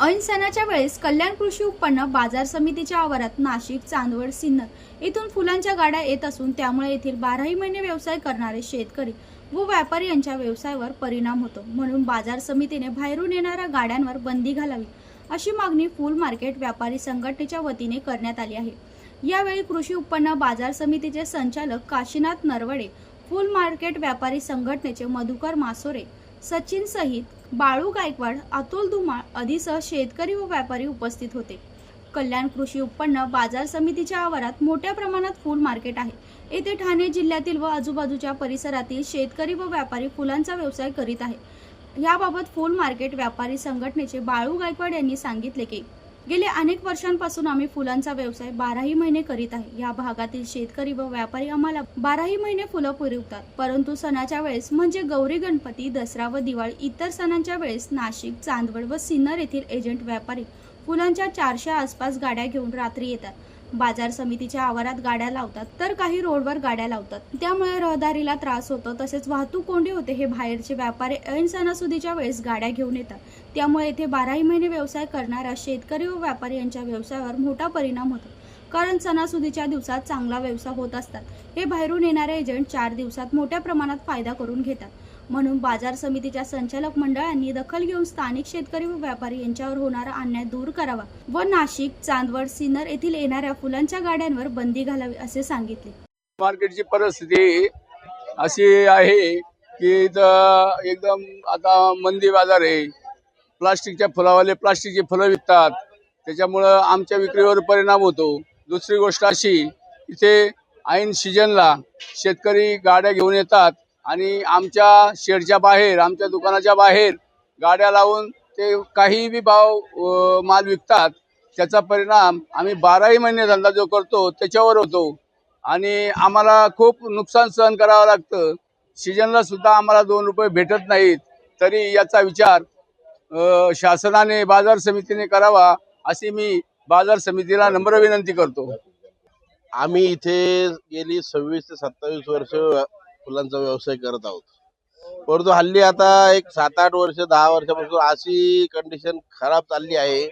ऐन सणाच्या वेळेस कल्याण कृषी उत्पन्न बाजार समितीच्या आवारात नाशिक चांदवड सिन्नर येथून फुलांच्या गाड्या येत असून त्यामुळे येथील बाराही महिने व्यवसाय करणारे शेतकरी व व्यापारी यांच्या व्यवसायावर परिणाम होतो. म्हणून बाजार समितीने बाहेरून येणाऱ्या गाड्यांवर बंदी घालावी अशी मागणी फुल मार्केट व्यापारी संघटनेच्या वतीने करण्यात आली आहे. यावेळी कृषी उत्पन्न बाजार समितीचे संचालक काशीनाथ नरवडे फुल मार्केट व्यापारी संघटनेचे मधुकर मासोरे सचिन सहित बाळू गायकवाड अतुल धुमाळ आदीसह शेतकरी व व्यापारी उपस्थित होते. कल्याण कृषी उत्पन्न बाजार समितीच्या आवारात मोठ्या प्रमाणात फूल मार्केट आहे. येथे ठाणे जिल्ह्यातील व आजूबाजूच्या परिसरातील शेतकरी व व्यापारी फुलांचा व्यवसाय करीत आहे. याबाबत फूल मार्केट व्यापारी संघटनेचे बाळू गायकवाड यांनी सांगितले की गेले अनेक वर्षांपासून आम्ही फुलांचा व्यवसाय बाराही महिने करीत आहे. या भागातील शेतकरी व व्यापारी आम्हाला बाराही महिने फुलं पुरवतात. परंतु सणाच्या वेळेस म्हणजे गौरी गणपती दसरा व दिवाळी इतर सणांच्या वेळेस नाशिक चांदवड व सिन्नर येथील एजंट व्यापारी फुलांच्या चारशे आसपास गाड्या घेऊन रात्री येतात. बाजार समितीच्या आवारात गाड्या लावतात तर काही रोडवर गाड्या लावतात. त्यामुळे रहदारीला त्रास होतो. तसेच वाहतूक कोंडी होते. हे बाहेरचे व्यापारी ऐन सणासुदीच्या वेळेस गाड्या घेऊन येतात. त्यामुळे येथे बाराही महिने व्यवसाय करणाऱ्या शेतकरी व व्यापारी यांच्या व्यवसायावर मोठा परिणाम होतो. कारण सणासुदीच्या दिवसात चांगला व्यवसाय होत असतात. हे बाहेरून येणारे एजंट चार दिवसात मोठ्या प्रमाणात फायदा करून घेतात. म्हणून बाजार समितीच्या संचालक मंडळांनी दखल घेऊन स्थानिक शेतकरी व व्यापारी यांच्यावर होणारा अन्याय दूर करावा व नाशिक चांदवड सिन्नर येथील येणाऱ्या फुलांच्या गाड्यांवर बंदी घालावी असे सांगितले. मार्केटची परिस्थिती अशी आहे की एकदम आता मंदी बाजार आहे. प्लास्टिकच्या फुलावाले प्लास्टिकची फुलं विकतात. त्याच्यामुळं आमच्या विक्रीवर परिणाम होतो. दुसरी गोष्ट अशी इथे ऐन सीजनला शेतकरी गाड्या घेऊन येतात. आणि आमच्या शेडच्या बाहेर आमच्या दुकानाच्या बाहेर गाड्या लावून ते काही बी भाव माल विकतात त्याचा परिणाम आम्ही बाराही महिने धंदा जो करतो त्याच्यावर होतो. आणि आम्हाला खूप नुकसान सहन करावं लागतं. सीजनला सुद्धा आम्हाला दोन रुपये भेटत नाहीत. तरी याचा विचार शासनाने बाजार समितीने करावा अशी मी बाजार समितीला नम्र विनंती करतो. आम्ही इथे गेली सव्वीस ते सत्तावीस वर्ष फुलांचा व्यवसाय करत आहोत. परंतु हल्ली आता एक सात आठ वर्ष दहा वर्षापासून अशी कंडिशन खराब चालली आहे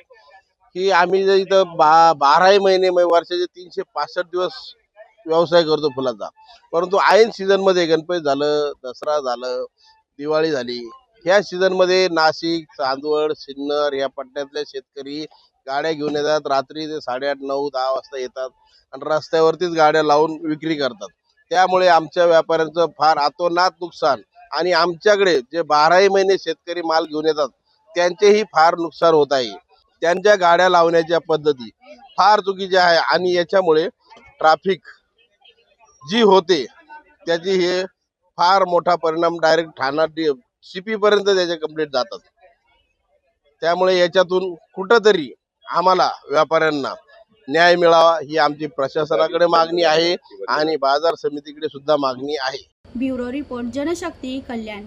की आम्ही जर इथं बा बाराही महिने म्हणजे वर्षाचे तीनशे पासष्ट दिवस व्यवसाय करतो फुलांचा. परंतु ऐन सीझनमध्ये गणपती झालं दसरा झालं दिवाळी झाली ह्या सीझनमध्ये नाशिक चांदवड सिन्नर या पट्ट्यातले शेतकरी गाड्या घेऊन येतात. रात्री ते साडेआठ नऊ दहा वाजता येतात आणि रस्त्यावरतीच गाड्या लावून विक्री करतात. त्यामुळे आमच्या व्यापाऱ्यांचं फार अतोनात नुकसान आणि आमच्याकडे जे बाराही महिने शेतकरी माल घेऊन येतात त्यांचेही फार नुकसान होत आहे. त्यांच्या गाड्या लावण्याच्या पद्धती फार चुकीच्या आहे आणि याच्यामुळे ट्राफिक जी होते त्याची हे फार मोठा परिणाम डायरेक्ट ठाणा सीपी पर्यंत त्याचे कंप्लीट जातात. त्यामुळे याच्यातून कुठंतरी आम्हाला व्यापाऱ्यांना न्याय मिळावा ही आमची प्रशासनाकडे मागणी आहे आणि बाजार समितीकडे सुद्धा मागणी आहे. Bureau report Janshakti Kalyan.